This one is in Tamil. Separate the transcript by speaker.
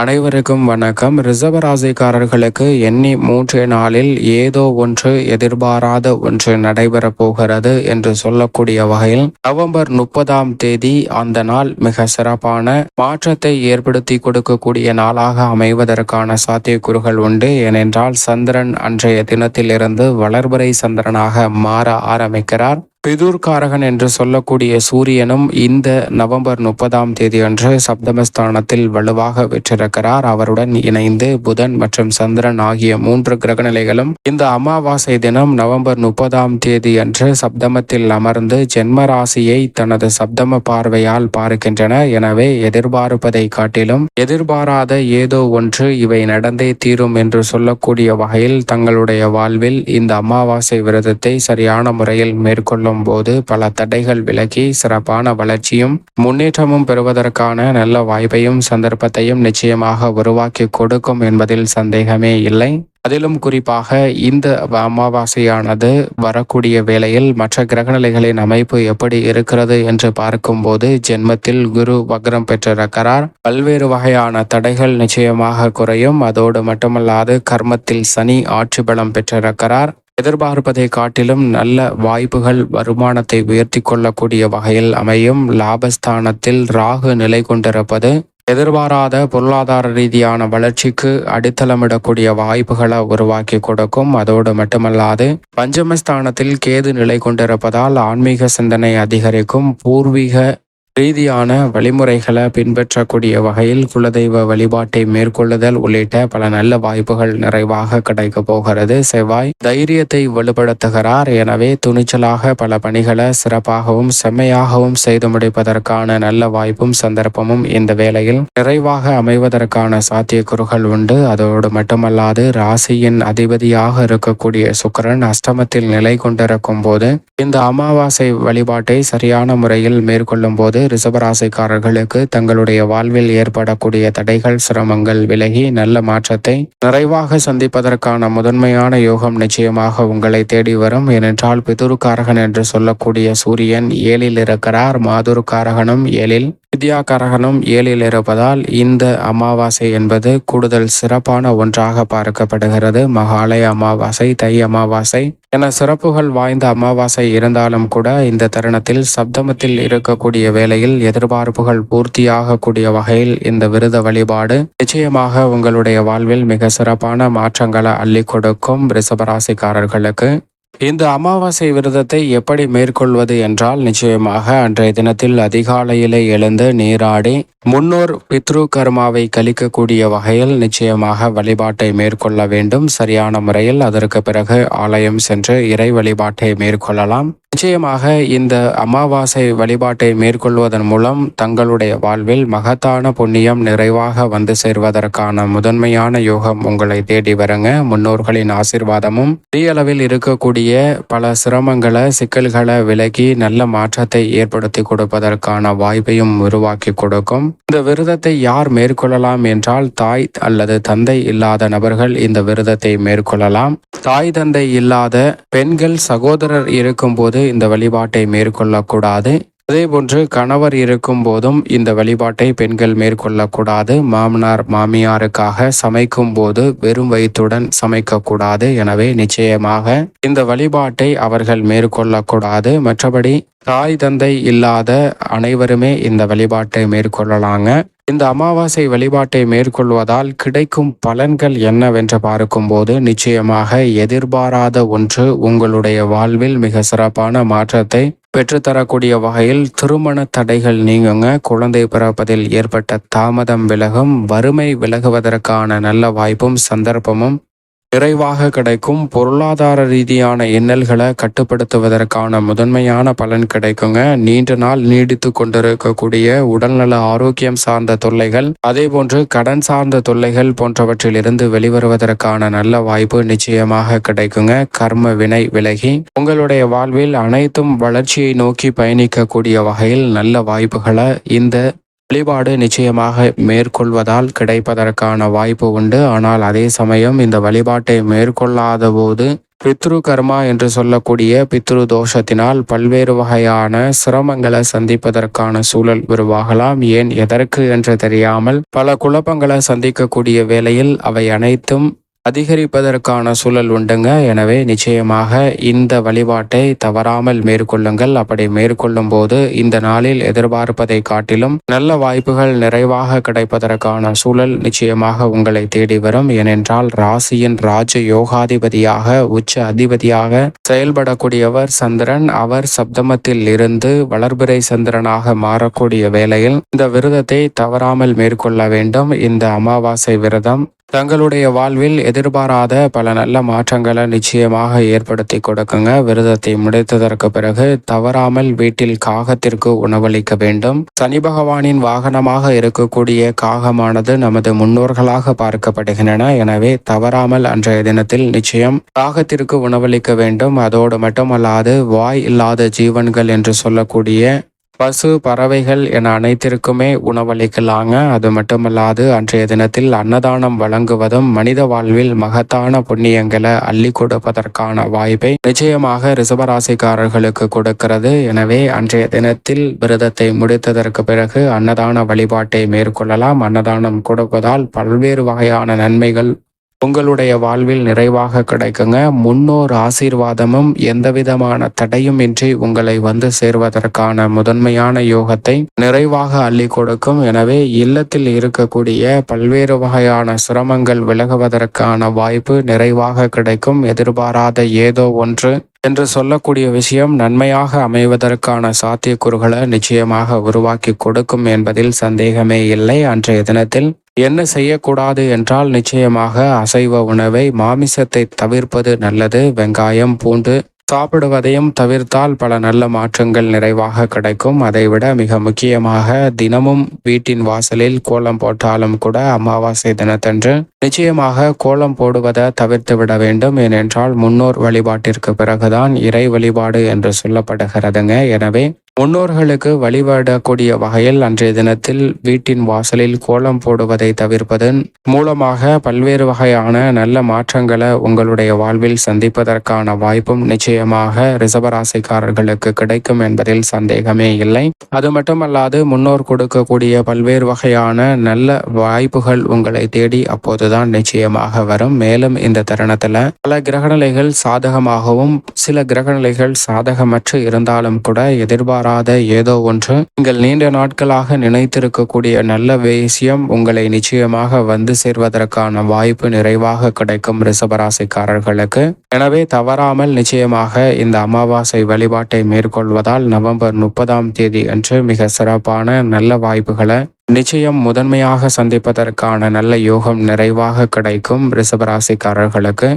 Speaker 1: அனைவருக்கும் வணக்கம். ரிசர்வ் ராசிக்காரர்களுக்கு எண்ணி மூன்று நாளில் ஏதோ ஒன்று எதிர்பாராத ஒன்று நடைபெறப் போகிறது என்று சொல்லக்கூடிய வகையில் நவம்பர் முப்பதாம் தேதி அந்த நாள் மிக சிறப்பான மாற்றத்தை ஏற்படுத்தி கொடுக்கக்கூடிய நாளாக அமைவதற்கான சாத்தியக்கூறுகள் உண்டு. ஏனென்றால் சந்திரன் அன்றைய தினத்திலிருந்து வளர்பறை சந்திரனாக மாற ஆரம்பிக்கிறார். பிதுர்காரகன் என்று சொல்லக்கூடிய சூரியனும் இந்த நவம்பர் முப்பதாம் தேதி அன்று சப்தமஸ்தானத்தில் வலுவாக பெற்றிருக்கிறார் அவருடன் இணைந்து புதன் மற்றும் சந்திரன் ஆகிய மூன்று கிரகநிலைகளும் இந்த அமாவாசை தினம் நவம்பர் முப்பதாம் தேதி அன்று சப்தமத்தில் அமர்ந்து ஜென்ம ராசியை தனது சப்தம பார்வையால் பார்க்கின்றன. எனவே எதிர்பார்ப்பதை காட்டிலும் எதிர்பாராத ஏதோ ஒன்று இவை நடந்தே தீரும் என்று சொல்லக்கூடிய வகையில் தங்களுடைய வாழ்வில் இந்த அமாவாசை விரதத்தை சரியான முறையில் மேற்கொள்ள கொள்ளும் போது பல தடைகள் விலகி சிறப்பான வளர்ச்சியும் முன்னேற்றமும் பெறுவதற்கான நல்ல வாய்ப்பையும் சந்தர்ப்பத்தையும் நிச்சயமாக உருவாக்கி கொடுக்கும் என்பதில் சந்தேகமே இல்லை. அதிலும் குறிப்பாக இந்த அமாவாசையானது வரக்கூடிய வேளையில் மற்ற கிரகநிலைகளின் அமைப்பு எப்படி இருக்கிறது என்று பார்க்கும்போது ஜென்மத்தில் குரு வக்ரம் பெற்றிருக்கிறார். பல்வேறு வகையான தடைகள் நிச்சயமாக குறையும். அதோடு மட்டுமல்லாது கர்மத்தில் சனி ஆட்சி பலம் பெற்றிருக்கிறார். எதிர்பார்ப்பதை காட்டிலும் நல்ல வாய்ப்புகள் வருமானத்தை உயர்த்தி கொள்ளக்கூடிய வகையில் அமையும். லாபஸ்தானத்தில் ராகு நிலை கொண்டிருப்பது எதிர்பாராத பொருளாதார ரீதியான வளர்ச்சிக்கு அடித்தளமிடக்கூடிய வாய்ப்புகளை உருவாக்கி கொடுக்கும். அதோடு மட்டுமல்லாது பஞ்சமஸ்தானத்தில் கேது நிலை கொண்டிருப்பதால் ஆன்மீக சிந்தனை அதிகரிக்கும். பூர்வீக ரீதியான வழிமுறைகளை பின்பற்றக்கூடிய வகையில் குலதெய்வ வழிபாட்டை மேற்கொள்ளுதல் உள்ளிட்ட பல நல்ல வாய்ப்புகள் நிறைவாக கிடைக்க போகிறது. செவ்வாய் தைரியத்தை வலுப்படுத்துகிறார் எனவே துணிச்சலாக பல பணிகளை சிறப்பாகவும் செம்மையாகவும் செய்து முடிப்பதற்கான நல்ல வாய்ப்பும் சந்தர்ப்பமும் இந்த வேளையில் நிறைவாக அமைவதற்கான சாத்தியக்கூறுகள் உண்டு. அதோடு மட்டுமல்லாது ராசியின் அதிபதியாக இருக்கக்கூடிய சுக்கரன் அஷ்டமத்தில் நிலை கொண்டிருக்கும் போது இந்த அமாவாசை வழிபாட்டை சரியான முறையில் மேற்கொள்ளும் போது ரிசபராசிக்காரர்களுக்கு தங்களுடைய வாழ்வில் ஏற்படக்கூடிய தடைகள் சிரமங்கள் விலகி நல்ல மாற்றத்தை நிறைவாக சந்திப்பதற்கான முதன்மையான யோகம் நிச்சயமாக உங்களை தேடி வரும். ஏனென்றால் பிதுருக்காரகன் என்று சொல்லக்கூடிய சூரியன் ஏழில் இருக்கிறார். மாதுருக்காரகனும் ஏழில் வித்யாகரகனும் ஏழில் இருப்பதால் இந்த அமாவாசை என்பது கூடுதல் சிறப்பான ஒன்றாக பார்க்கப்படுகிறது. மகாலய அமாவாசை தை அமாவாசை என சிறப்புகள் வாய்ந்த அமாவாசை இருந்தாலும் கூட இந்த தருணத்தில் சப்தமத்தில் இருக்கக்கூடிய வேளையில் எதிர்பார்ப்புகள் பூர்த்தியாகக்கூடிய வகையில் இந்த விருத வழிபாடு நிச்சயமாக உங்களுடைய வாழ்வில் மிக சிறப்பான மாற்றங்களை அள்ளி கொடுக்கும். ரிசபராசிக்காரர்களுக்கு இந்த அமாவாசை விரதத்தை எப்படி மேற்கொள்வது என்றால் நிச்சயமாக அன்றைய தினத்தில் அதிகாலையிலே எழுந்து நீராடி முன்னோர் பித்ரு கர்மாவை கழிக்கக்கூடிய வகையில் நிச்சயமாக வழிபாட்டை மேற்கொள்ள வேண்டும். சரியான முறையில் அதற்கு பிறகு ஆலயம் சென்று இறை வழிபாட்டை மேற்கொள்ளலாம். நிச்சயமாக இந்த அமாவாசை வழிபாட்டை மேற்கொள்வதன் மூலம் தங்களுடைய வாழ்வில் மகத்தான புண்ணியம் நிறைவாக வந்து சேர்வதற்கான முதன்மையான யோகம் உங்களை தேடி வருங்க. முன்னோர்களின் ஆசிர்வாதமும் பெரிய அளவில் இருக்கக்கூடிய பல சிரமங்களை சிக்கல்களை விலகி நல்ல மாற்றத்தை ஏற்படுத்தி கொடுப்பதற்கான வாய்ப்பையும் உருவாக்கி கொடுக்கும். இந்த விரதத்தை யார் மேற்கொள்ளலாம் என்றால் தாய் அல்லது தந்தை இல்லாத நபர்கள் இந்த விரதத்தை மேற்கொள்ளலாம். தாய் தந்தை இல்லாத பெண்கள் சகோதரர் இருக்கும்போது இந்த வழிபாட்டை மேற்கொள்ளக்கூடாது. அதேபோன்று கணவர் இருக்கும் போதும் இந்த வழிபாட்டை பெண்கள் மேற்கொள்ளக்கூடாது. மாமனார் மாமியாருக்காக சமைக்கும் போது வெறும் வயிற்றுடன் சமைக்கக்கூடாது. எனவே நிச்சயமாக இந்த வழிபாட்டை அவர்கள் மேற்கொள்ளக்கூடாது. மற்றபடி தாய் தந்தை இல்லாத அனைவருமே இந்த வழிபாட்டை மேற்கொள்ளலாங்க. இந்த அமாவாசை வழிபாட்டை மேற்கொள்வதால் கிடைக்கும் பலன்கள் என்னவென்று பார்க்கும்போது நிச்சயமாக எதிர்பாராத ஒன்று உங்களுடைய வாழ்வில் மிக சிறப்பான மாற்றத்தை பெற்றுத்தரக்கூடிய வகையில் திருமண தடைகள் நீங்குங்க. குழந்தை பிறப்பதில் ஏற்பட்ட தாமதம் விலகும். வறுமை விலகுவதற்கான நல்ல வாய்ப்பும் சந்தர்ப்பமும் விரைவாக கிடைக்கும் பொருளாதார ரீதியான இன்னல்களை கட்டுப்படுத்துவதற்கான முதன்மையான பலன் கிடைக்குங்க. நீண்ட நாள் நீடித்து கொண்டிருக்கக்கூடிய உடல்நல ஆரோக்கியம் சார்ந்த தொல்லைகள் அதே போன்று கடன் சார்ந்த தொல்லைகள் போன்றவற்றில் இருந்து வெளிவருவதற்கான நல்ல வாய்ப்பு நிச்சயமாக கிடைக்குங்க. கர்ம வினை விலகி உங்களுடைய வாழ்வில் அனைத்தும் வளர்ச்சியை நோக்கி பயணிக்கக்கூடிய வகையில் நல்ல வாய்ப்புகளை இந்த வழிபாடு நிச்சயமாக மேற்கொள்வதால் கிடைப்பதற்கான வாய்ப்பு உண்டு. ஆனால் அதே சமயம் இந்த வழிபாட்டை மேற்கொள்ளாத போது பித்ரு கர்மா என்று சொல்லக்கூடிய பித்ரு தோஷத்தினால் பல்வேறு வகையான சிரமங்களை சந்திப்பதற்கான சூழல் உருவாகலாம். ஏன் எதற்கு என்று தெரியாமல் பல குழப்பங்களை சந்திக்கக்கூடிய வேளையில் அவை அனைத்தும் அதிகரிப்பதற்கான சூழல் உண்டுங்க. எனவே நிச்சயமாக இந்த வழிபாட்டை தவறாமல் மேற்கொள்ளுங்கள். அப்படி மேற்கொள்ளும் போது இந்த நாளில் எதிர்பார்ப்பதை காட்டிலும் நல்ல வாய்ப்புகள் நிறைவாக கிடைப்பதற்கான சூழல் நிச்சயமாக உங்களை தேடி வரும். ஏனென்றால் ராசியின் ராஜ யோகாதிபதியாக உச்ச அதிபதியாக செயல்படக்கூடியவர் சந்திரன். அவர் சப்தமத்தில் இருந்து வளர்பிறை சந்திரனாக மாறக்கூடிய வேளையில் இந்த விரதத்தை தவறாமல் மேற்கொள்ள வேண்டும். இந்த அமாவாசை விரதம் தங்களுடைய வாழ்வில் எதிர்பாராத பல நல்ல மாற்றங்களை நிச்சயமாக ஏற்படுத்தி கொடுக்குங்க. விரதத்தை முடித்ததற்கு பிறகு தவறாமல் வீட்டில் காகத்திற்கு உணவளிக்க வேண்டும். சனி பகவானின் வாகனமாக இருக்கக்கூடிய காகமானது நமது முன்னோர்களாக பார்க்கப்படுகின்றன. எனவே தவறாமல் அன்றைய தினத்தில் நிச்சயம் காகத்திற்கு உணவளிக்க வேண்டும். அதோடு மட்டுமல்லாது வாய் இல்லாத ஜீவன்கள் என்று சொல்லக்கூடிய பசு பறவைகள் என அனைத்திற்குமே உணவளிக்கலாங்க. அது மட்டுமல்லாது அன்றைய தினத்தில் அன்னதானம் வழங்குவதும் மனித வாழ்வில் மகத்தான புண்ணியங்களை அள்ளி கொடுப்பதற்கான வாய்ப்பை நிச்சயமாக ரிசபராசிக்காரர்களுக்கு கொடுக்கிறது. எனவே அன்றைய தினத்தில் விரதத்தை முடித்ததற்கு பிறகு அன்னதான வழிபாட்டை மேற்கொள்ளலாம். அன்னதானம் கொடுப்பதால் பல்வேறு வகையான நன்மைகள் உங்களுடைய வாழ்வில் நிறைவாக கிடைக்குங்க. முன்னோர் ஆசீர்வாதமும் எந்தவிதமான தடையும் இன்றி உங்களை வந்து சேர்வதற்கான முதன்மையான யோகத்தை நிறைவாக அள்ளி கொடுக்கும். எனவே இல்லத்தில் இருக்கக்கூடிய பல்வேறு வகையான சிரமங்கள் விலகுவதற்கான வாய்ப்பு நிறைவாக கிடைக்கும். எதிர்பாராத ஏதோ ஒன்று என்று சொல்லக்கூடிய விஷயம் நன்மையாக அமைவதற்கான சாத்தியக்கூறுகளை நிச்சயமாக உருவாக்கி கொடுக்கும் என்பதில் சந்தேகமே இல்லை. அன்றைய தினத்தில் என்ன செய்யக்கூடாது என்றால் நிச்சயமாக அசைவ உணவை மாமிசத்தை தவிர்ப்பது நல்லது. வெங்காயம் பூண்டு சாப்பிடுவதையும் தவிர்த்தால் பல நல்ல மாற்றங்கள் நிறைவாக கிடைக்கும். அதைவிட மிக முக்கியமாக தினமும் வீட்டின் வாசலில் கோலம் போட்டாலும் கூட அமாவாசை தினத்தன்று நிச்சயமாக கோலம் போடுவதை தவிர்த்து விட வேண்டும். ஏனென்றால் முன்னோர் வழிபாட்டிற்கு பிறகுதான் இறை வழிபாடு என்று சொல்லப்படுகிறதுங்க. எனவே முன்னோர்களுக்கு வழிபடக்கூடிய வகையில் அன்றைய தினத்தில் வீட்டின் வாசலில் கோலம் போடுவதை தவிர்ப்பதன் மூலமாக பல்வேறு வகையான நல்ல மாற்றங்களை உங்களுடைய வாழ்வில் சந்திப்பதற்கான வாய்ப்பும் நிச்சயமாக ரிசபராசிக்காரர்களுக்கு கிடைக்கும் என்பதில் சந்தேகமே இல்லை. அது மட்டுமல்லாது முன்னோர் கொடுக்கக்கூடிய பல்வேறு வகையான நல்ல வாய்ப்புகள் உங்களை தேடி அப்போது தான் நிச்சயமாக வரும். மேலும் இந்த தருணத்துல பல கிரகநிலைகள் சாதகமாகவும் சில கிரகநிலைகள் சாதகமற்று இருந்தாலும் கூட எதிர்பாராத ஏதோ ஒன்று. நீங்கள் நீண்ட நாட்களாக நினைத்திருக்கக்கூடிய நல்ல விஷயம் உங்களை நிச்சயமாக வந்து சேர்வதற்கான வாய்ப்பு நிறைவாக கிடைக்கும் ரிசபராசிக்காரர்களுக்கு எனவே தவறாமல் நிச்சயமாக இந்த அமாவாசை வழிபாட்டை மேற்கொள்வதால் நவம்பர் முப்பதாம் தேதி அன்று மிக சிறப்பான நல்ல வாய்ப்புகளை நிச்சயம் முதன்மையாக சந்திப்பதற்கான நல்ல யோகம் நிறைவாக கிடைக்கும் ரிஷபராசிக்காரர்களுக்கு.